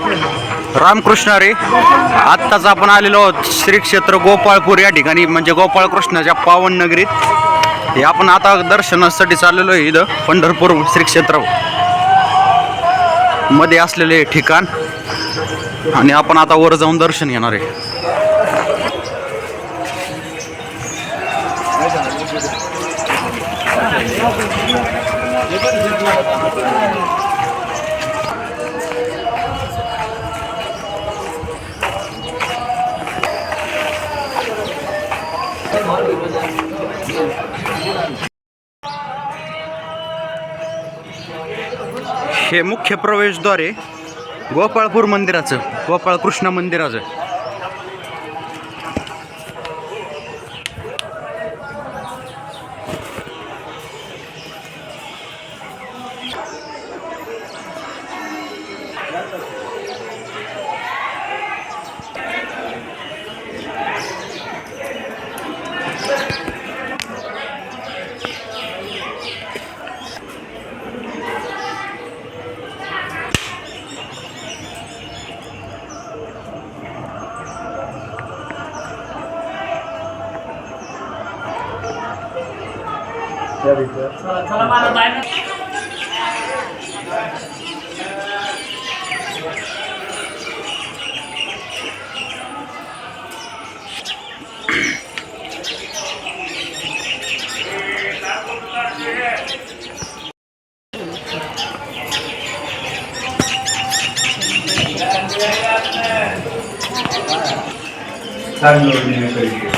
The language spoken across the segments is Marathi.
रामकृष्ण रे. आत्ताच आपण आलेलो आहोत श्री क्षेत्र गोपाळपूर या ठिकाणी. म्हणजे गोपाळ कृष्णाच्या पावन नगरीत. हे आपण आता दर्शनासाठी चाललेलो आहे इथं पंढरपूर श्री क्षेत्रमध्ये असलेले ठिकाण. आणि आपण आता वर जाऊन दर्शन घेणार आहे. हे मुख्य प्रवेशद्वारे गोपाळपूर मंदिराचं गोपाळ कृष्ण मंदिराचं. Bekle bekle. Kalamara dayanır. Her yorum yemek ayırıyor.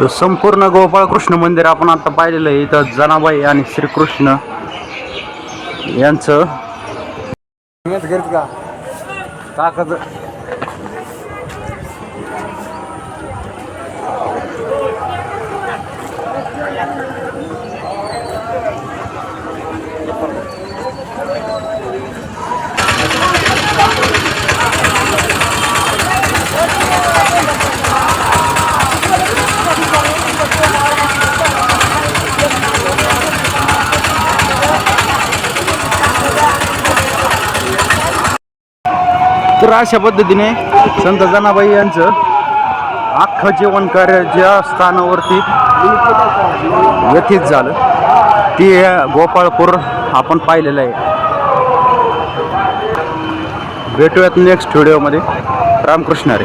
तर संपूर्ण गोपाळकृष्ण मंदिर आपण आता पाहिलेलं आहे. इथं जनाबाई आणि श्रीकृष्ण यांचं ताकद तर अशा पद्धतीने संत जनाबाई यांचं अख्खं जीवन कार्य ज्या स्थानावरती व्यथित झालं ती गोपाळपूर आपण पाहिलेलं आहे. भेटूयात नेक्स्ट व्हिडिओमध्ये रामकृष्ण रे